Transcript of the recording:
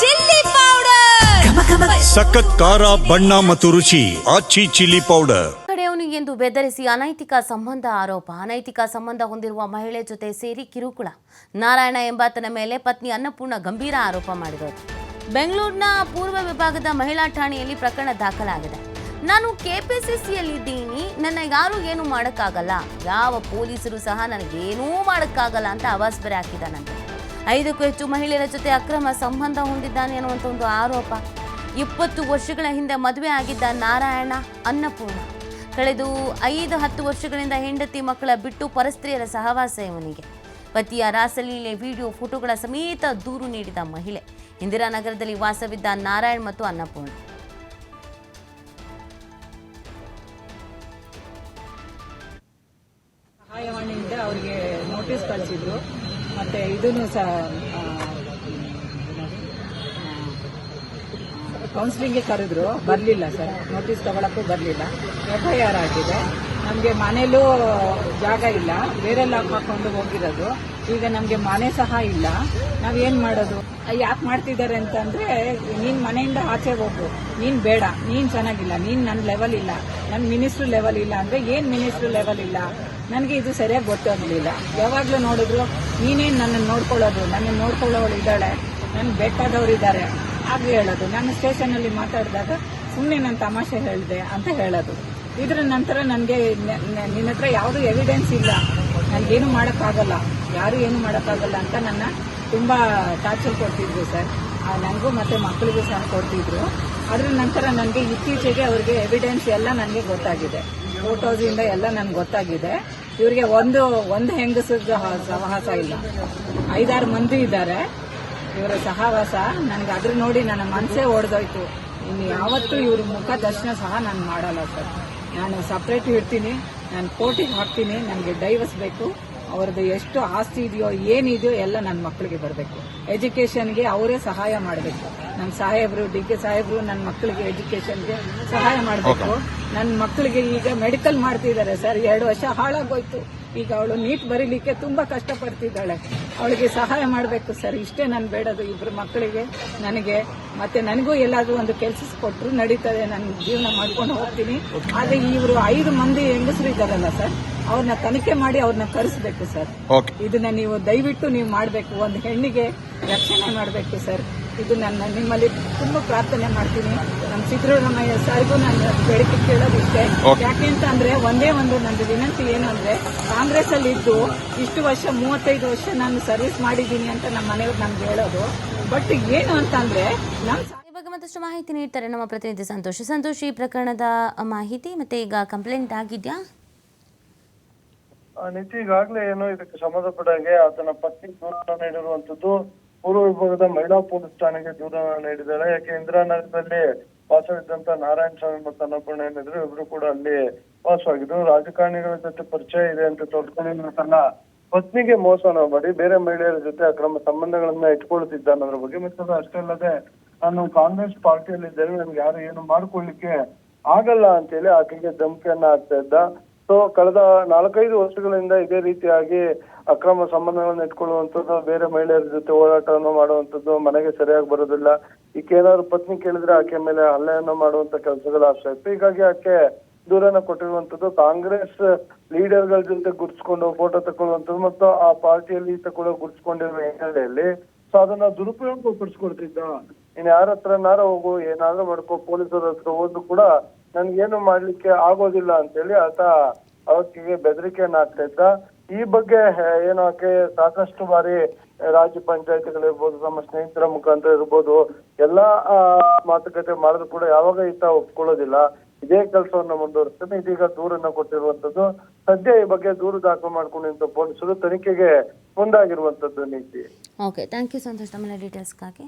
Chilli powder. ಸಖತ್ ಖಾರ ಬಣ್ಣ ಮತ್ತು ರುಚಿ ಆಚಿ ಚಿಲ್ಲಿ ಪೌಡರ್. ಕಡೆಯವನಿಗೆಂದು ಬೆದರಿಸಿ ಅನೈತಿಕ ಸಂಬಂಧ ಆರೋಪ. ಅನೈತಿಕ ಸಂಬಂಧ ಹೊಂದಿರುವ ಮಹಿಳೆ ಜೊತೆ ಸೇರಿ ಕಿರುಕುಳ. ನಾರಾಯಣ ಎಂಬಾತನ ಮೇಲೆ ಪತ್ನಿ ಅನ್ನಪೂರ್ಣ ಗಂಭೀರ ಆರೋಪ ಮಾಡಿದರು. ಬೆಂಗಳೂರಿನ ಪೂರ್ವ ವಿಭಾಗದ ಮಹಿಳಾ ಠಾಣೆಯಲ್ಲಿ ಪ್ರಕರಣ ದಾಖಲಾಗಿದೆ. ನಾನು ಕೆಪಿಸಿಸಿಯಲ್ಲಿದ್ದೀನಿ. ನನ್ನ ಯಾರು ಏನು ಮಾಡೋಕ್ಕಾಗಲ್ಲ. ಯಾವ ಪೊಲೀಸರು ಸಹ ನನಗೇನೂ ಮಾಡೋಕ್ಕಾಗಲ್ಲ ಅಂತ ಅವಾಸ್ ಬೇರೆ ಹಾಕಿದ್ದಾನಂತೆ ಐದಕ್ಕೂ ಹೆಚ್ಚು ಮಹಿಳೆಯರ ಜೊತೆ ಅಕ್ರಮ ಸಂಬಂಧ ಹೊಂದಿದ್ದಾನೆ ಅನ್ನುವಂಥ ಒಂದು ಆರೋಪ. ಇಪ್ಪತ್ತು ವರ್ಷಗಳ ಹಿಂದೆ ಮದುವೆ ಆಗಿದ್ದ ನಾರಾಯಣ ಅನ್ನಪೂರ್ಣ. ಕಳೆದು ಐದು ಹತ್ತು ವರ್ಷಗಳಿಂದ ಹೆಂಡತಿ ಮಕ್ಕಳ ಬಿಟ್ಟು ಪರಸ್ತ್ರೀಯರ ಸಹವಾಸ ಇವನಿಗೆ. ಪತಿಯ ರಾಸಲೀಲೆ ವಿಡಿಯೋ ಫೋಟೋಗಳ ಸಮೇತ ದೂರು ನೀಡಿದ ಮಹಿಳೆ. ಇಂದಿರಾನಗರದಲ್ಲಿ ವಾಸವಿದ್ದ ನಾರಾಯಣ್ ಮತ್ತು ಅನ್ನಪೂರ್ಣ. ಸಹಾಯವಾಣಿಯಿಂದ ಅವರಿಗೆ ನೋಟಿಸ್ ಕಳಿಸಿದ್ರು. ಮತ್ತೆ ಇದನ್ನು ಸಹ ಕೌನ್ಸಿಲಿಂಗ್ಗೆ ಕರೆದ್ರು. ಬರಲಿಲ್ಲ ಸರ್. ನೋಟಿಸ್ ತಗೊಳಕ್ಕೂ ಬರಲಿಲ್ಲ. ಎಫ್ ಐ ಆಗಿದೆ. ನಮಗೆ ಮನೇಲೂ ಜಾಗ ಇಲ್ಲ. ಬೇರೆ ಲಾಕ್ ಹಾಕೊಂಡು ಹೋಗಿರೋದು. ಈಗ ನಮಗೆ ಮನೆ ಸಹ ಇಲ್ಲ. ನಾವೇನ್ ಮಾಡೋದು? ಯಾಕೆ ಮಾಡ್ತಿದ್ದಾರೆ ಅಂತಂದ್ರೆ, ನೀನ್ ಮನೆಯಿಂದ ಆಚೆ ಹೋಗು. ನೀನ್ ಬೇಡ. ನೀನ್ ಚೆನ್ನಾಗಿಲ್ಲ. ನೀನ್ ನನ್ನ ಲೆವೆಲ್ ಇಲ್ಲ. ನನ್ನ ಮಿನಿಸ್ಟ್ರು ಲೆವೆಲ್ ಇಲ್ಲ ಅಂದ್ರೆ ಏನ್ ಮಿನಿಸ್ಟ್ರು ಲೆವೆಲ್ ಇಲ್ಲ? ನನಗೆ ಇದು ಸರಿಯಾಗಿ ಗೊತ್ತಾಗಲಿಲ್ಲ. ಯಾವಾಗಲೂ ನೋಡಿದ್ರು, ನೀನೇನು ನನ್ನನ್ನು ನೋಡ್ಕೊಳ್ಳೋದು? ನನ್ನ ನೋಡ್ಕೊಳ್ಳೋಳು ಇದ್ದಾಳೆ. ನನ್ನ ಬೇಕಾದವ್ರು ಇದ್ದಾರೆ. ಹಾಗೆ ಹೇಳೋದು. ನಾನು ಸ್ಟೇಷನಲ್ಲಿ ಮಾತಾಡಿದಾಗ ಸುಮ್ಮನೆ ನಾನು ತಮಾಷೆ ಹೇಳಿದೆ ಅಂತ ಹೇಳೋದು. ಇದರ ನಂತರ ನನಗೆ ನಿನ್ನ ಹತ್ರ ಯಾವುದೂ ಎವಿಡೆನ್ಸ್ ಇಲ್ಲ. ನನಗೇನು ಮಾಡೋಕ್ಕಾಗಲ್ಲ. ಯಾರು ಏನು ಮಾಡೋಕ್ಕಾಗಲ್ಲ ಅಂತ ನನ್ನ ತುಂಬ ಟಾರ್ಚರ್ ಕೊಡ್ತಿದ್ರು ಸರ್. ನನಗೂ ಮತ್ತೆ ಮಕ್ಕಳಿಗೂ ಸಹ ಕೊಡ್ತಿದ್ರು. ಅದರ ನಂತರ ನನಗೆ ಇತ್ತೀಚೆಗೆ ಅವ್ರಿಗೆ ಎವಿಡೆನ್ಸ್ ಎಲ್ಲ ನನಗೆ ಗೊತ್ತಾಗಿದೆ. ಫೋಟೋಸಿಂದ ಎಲ್ಲ ನನಗೆ ಗೊತ್ತಾಗಿದೆ. ಇವರಿಗೆ ಒಂದು ಒಂದು ಹೆಂಗಸು ಸಹವಾಸ ಇಲ್ಲ. ಐದಾರು ಮಂದಿ ಇದ್ದಾರೆ. ಇವರ ಸಹವಾಸ ನನಗೆ ಅದ್ರ ನೋಡಿ ನನ್ನ ಮನಸ್ಸೇ ಒಡೆದೋಯ್ತು ಇನ್ನು ಯಾವತ್ತೂ ಇವ್ರ ಮುಖ ದರ್ಶನ ಸಹ ನಾನು ಮಾಡಲ್ಲ ಸರ್. ನಾನು ಸಪ್ರೇಟ್ ಇರ್ತೀನಿ. ನಾನು ಕೋಟಿಗೆ ಹಾಕ್ತೀನಿ. ನನಗೆ ಡೈವರ್ಸ್ ಬೇಕು. ಅವ್ರದ್ದು ಎಷ್ಟು ಆಸ್ತಿ ಇದೆಯೋ ಏನಿದೆಯೋ ಎಲ್ಲ ನನ್ನ ಮಕ್ಕಳಿಗೆ ಬರಬೇಕು. ಎಜುಕೇಷನ್ಗೆ ಅವರೇ ಸಹಾಯ ಮಾಡಬೇಕು. ನನ್ನ ಸಾಹೇಬರು ಡಿ ಕೆ ಸಾಹೇಬರು ನನ್ನ ಮಕ್ಕಳಿಗೆ ಎಜುಕೇಷನ್ಗೆ ಸಹಾಯ ಮಾಡಬೇಕು. ನನ್ನ ಮಕ್ಕಳಿಗೆ ಈಗ ಮೆಡಿಕಲ್ ಮಾಡ್ತಿದ್ದಾರೆ ಸರ್. ಎರಡು ವರ್ಷ ಹಾಳಾಗೋಯ್ತು. ಈಗ ಅವಳು ನೀಟ್ ಬರೀಲಿಕ್ಕೆ ತುಂಬಾ ಕಷ್ಟಪಡ್ತಿದ್ದಾಳೆ. ಅವಳಿಗೆ ಸಹಾಯ ಮಾಡಬೇಕು ಸರ್. ಇಷ್ಟೇ ನಾನು ಬೇಡದು ಇಬ್ಬರು ಮಕ್ಕಳಿಗೆ. ನನಗೆ ಮತ್ತೆ ನನಗೂ ಎಲ್ಲಾದ್ರೂ ಒಂದು ಕೆಲಸ ಕೊಟ್ಟರು ನಡೀತದೆ. ನಾನು ಜೀವನ ಮಾಡ್ಕೊಂಡು ಹೋಗ್ತೀನಿ. ಆದ್ರೆ ಇವರು ಐದು ಮಂದಿ ಹೆಂಗಸರು ಇದ್ದಾರಲ್ಲ ಸರ್ ಅವ್ರನ್ನ ತನಿಖೆ ಮಾಡಿ ಅವ್ರನ್ನ ಕರೆಸಬೇಕು ಸರ್. ಇದನ್ನ ನೀವು ದಯವಿಟ್ಟು ನೀವು ಮಾಡಬೇಕು. ಒಂದು ಹೆಣ್ಣಿಗೆ ರಕ್ಷಣೆ ಮಾಡಬೇಕು ಸರ್. ಇದು ನನ್ನ ನಿಮ್ಮಲ್ಲಿ ತುಂಬಾ ಪ್ರಾರ್ಥನೆ ಮಾಡ್ತೀನಿ. ಸಿದ್ದರಾಮಯ್ಯ ಸರ್ಗೂ ನಾನು ಬೇಡಿಕೆ ಕೇಳೋದಿಷ್ಟೇ ಯಾಕೆ ಅಂತ ಅಂದ್ರೆ ಒಂದೇ ಒಂದು ನಂದು ವಿನಂತಿ ಏನು ಅಂದ್ರೆ ಕಾಂಗ್ರೆಸ್ ಅಲ್ಲಿ ಇದ್ದು ಇಷ್ಟು ವರ್ಷ ಮೂವತ್ತೈದು ವರ್ಷ ನಾನು ಸರ್ವಿಸ್ ಮಾಡಿದ್ದೀನಿ ಅಂತ ನಮ್ಮ ಮನೆಯವ್ರು ನಮ್ಗೆ ಹೇಳೋದು. ಬಟ್ ಏನು ಅಂತ ಅಂದ್ರೆ ನಮ್ಮ ಬಗ್ಗೆ ಮತ್ತಷ್ಟು ಮಾಹಿತಿ ನೀಡ್ತಾರೆ ನಮ್ಮ ಪ್ರತಿನಿಧಿ ಸಂತೋಷ್. ಸಂತೋಷ್ ಈ ಪ್ರಕರಣದ ಮಾಹಿತಿ ಮತ್ತೆ ಈಗ ಕಂಪ್ಲೇಂಟ್ ಆಗಿದ್ಯಾ? ನಿತಿ ನಿತ್ಯ ಈಗಾಗಲೇ ಏನು ಇದಕ್ಕೆ ಸಂಬಂಧಪಟ್ಟಂಗೆ ಆತನ ಪತ್ನಿ ದೂರ ನೀಡಿರುವಂತದ್ದು ಪೂರ್ವ ವಿಭಾಗದ ಮಹಿಳಾ ಪೊಲೀಸ್ ಠಾಣೆಗೆ ದೂರ ನೀಡಿದ್ದಾರೆ. ಯಾಕೆ ಇಂದಿರಾನಗರದಲ್ಲಿ ವಾಸವಿದ್ದಂತ ನಾರಾಯಣ ಸ್ವಾಮಿ ಮತ್ತು ಅನ್ನಪೂರ್ಣ ಏನಿದ್ರು ಇಬ್ರು ಕೂಡ ಅಲ್ಲಿ ವಾಸವಾಗಿದ್ರು. ರಾಜಕಾರಣಿಗಳ ಜೊತೆ ಪರಿಚಯ ಇದೆ ಅಂತ ತೋರ್ಕೊಂಡು ತನ್ನ ಪತ್ನಿಗೆ ಮೋಸನ ಮಾಡಿ ಬೇರೆ ಮಹಿಳೆಯರ ಜೊತೆ ಅಕ್ರಮ ಸಂಬಂಧಗಳನ್ನ ಇಟ್ಕೊಳ್ತಿದ್ದ ಅನ್ನೋದ್ರ ಬಗ್ಗೆ ಮತ್ತೆ ಅಷ್ಟೇ ಅಲ್ಲದೆ ನಾನು ಕಾಂಗ್ರೆಸ್ ಪಾರ್ಟಿಯಲ್ಲಿ ಇದ್ದೇನೆ ನನ್ಗೆ ಯಾರು ಏನು ಮಾಡ್ಕೊಳ್ಳಿಕ್ಕೆ ಆಗಲ್ಲ ಅಂತೇಳಿ ಆಕೆಗೆ ಧಮಕಿಯನ್ನ ಆಗ್ತಾ ಇದ್ದ. ಸೊ ಕಳೆದ ನಾಲ್ಕೈದು ವರ್ಷಗಳಿಂದ ಇದೇ ರೀತಿಯಾಗಿ ಅಕ್ರಮ ಸಂಬಂಧಗಳನ್ನು ಇಟ್ಕೊಳ್ಳುವಂಥದ್ದು, ಬೇರೆ ಮಹಿಳೆಯರ ಜೊತೆ ಹೋರಾಟವನ್ನು ಮಾಡುವಂಥದ್ದು ಮನೆಗೆ ಸರಿಯಾಗಿ ಬರೋದಿಲ್ಲ. ಈಕೆ ಏನಾದ್ರು ಪತ್ನಿ ಕೇಳಿದ್ರೆ ಆಕೆ ಮೇಲೆ ಹಲ್ಲೆಯನ್ನು ಮಾಡುವಂತ ಕೆಲಸಗಳು ಆಗ್ತಾ ಇತ್ತು. ಹೀಗಾಗಿ ಆಕೆ ದೂರನ ಕೊಟ್ಟಿರುವಂತದ್ದು ಕಾಂಗ್ರೆಸ್ ಲೀಡರ್ಗಳ ಜೊತೆ ಗುರ್ಸ್ಕೊಂಡು ಫೋಟೋ ತಗೊಳ್ಳುವಂಥದ್ದು ಮತ್ತು ಆ ಪಾರ್ಟಿಯಲ್ಲಿ ತಗೊಳ್ಳೋ ಗುರ್ಸ್ಕೊಂಡಿರುವ ಹಿನ್ನೆಲೆಯಲ್ಲಿ. ಸೊ ಅದನ್ನ ದುರುಪಯೋಗ ಪಡಿಸ್ಕೊಳ್ತಿದ್ದ ಇನ್ ಯಾರ ಹತ್ರನಾರ ಹೋಗು, ಏನಾದ್ರೂ ಮಾಡ್ಕೋ, ಪೊಲೀಸರ ಹತ್ರ ಹೋದ್ರು ಕೂಡ ನನ್ಗೇನು ಮಾಡ್ಲಿಕ್ಕೆ ಆಗೋದಿಲ್ಲ ಅಂತೇಳಿ ಆತ ಅವಕ್ಕಿಗೆ ಬೆದರಿಕೆಯನ್ನ ಹಾಕ್ತಾ ಇದ್ದ. ಈ ಬಗ್ಗೆ ಏನು ಆಕೆ ಸಾಕಷ್ಟು ಬಾರಿ ರಾಜ್ಯ ಪಂಚಾಯತ್ಗಳಿರ್ಬೋದು ನಮ್ಮ ಸ್ನೇಹಿತರ ಮುಖಾಂತರ ಇರ್ಬೋದು, ಎಲ್ಲಾ ಮಾತುಕತೆ ಮಾಡಿದ್ರು ಕೂಡ ಯಾವಾಗ ಈತ ಒಪ್ಕೊಳ್ಳೋದಿಲ್ಲ. ಇದೇ ಕೆಲಸವನ್ನು ಮುಂದುವರಿಸ್ತಾನೆ. ಇದೀಗ ದೂರನ್ನ ಕೊಟ್ಟಿರುವಂತದ್ದು ಸದ್ಯ ಈ ಬಗ್ಗೆ ದೂರು ದಾಖಲು ಮಾಡ್ಕೊಂಡಿದ್ದ ಪೊಲೀಸರು ತನಿಖೆಗೆ ಮುಂದಾಗಿರುವಂತದ್ದು ನೀತಿ. Okay thank you Santosh ಡೀಟೇಲ್ಸ್ಗಾಗಿ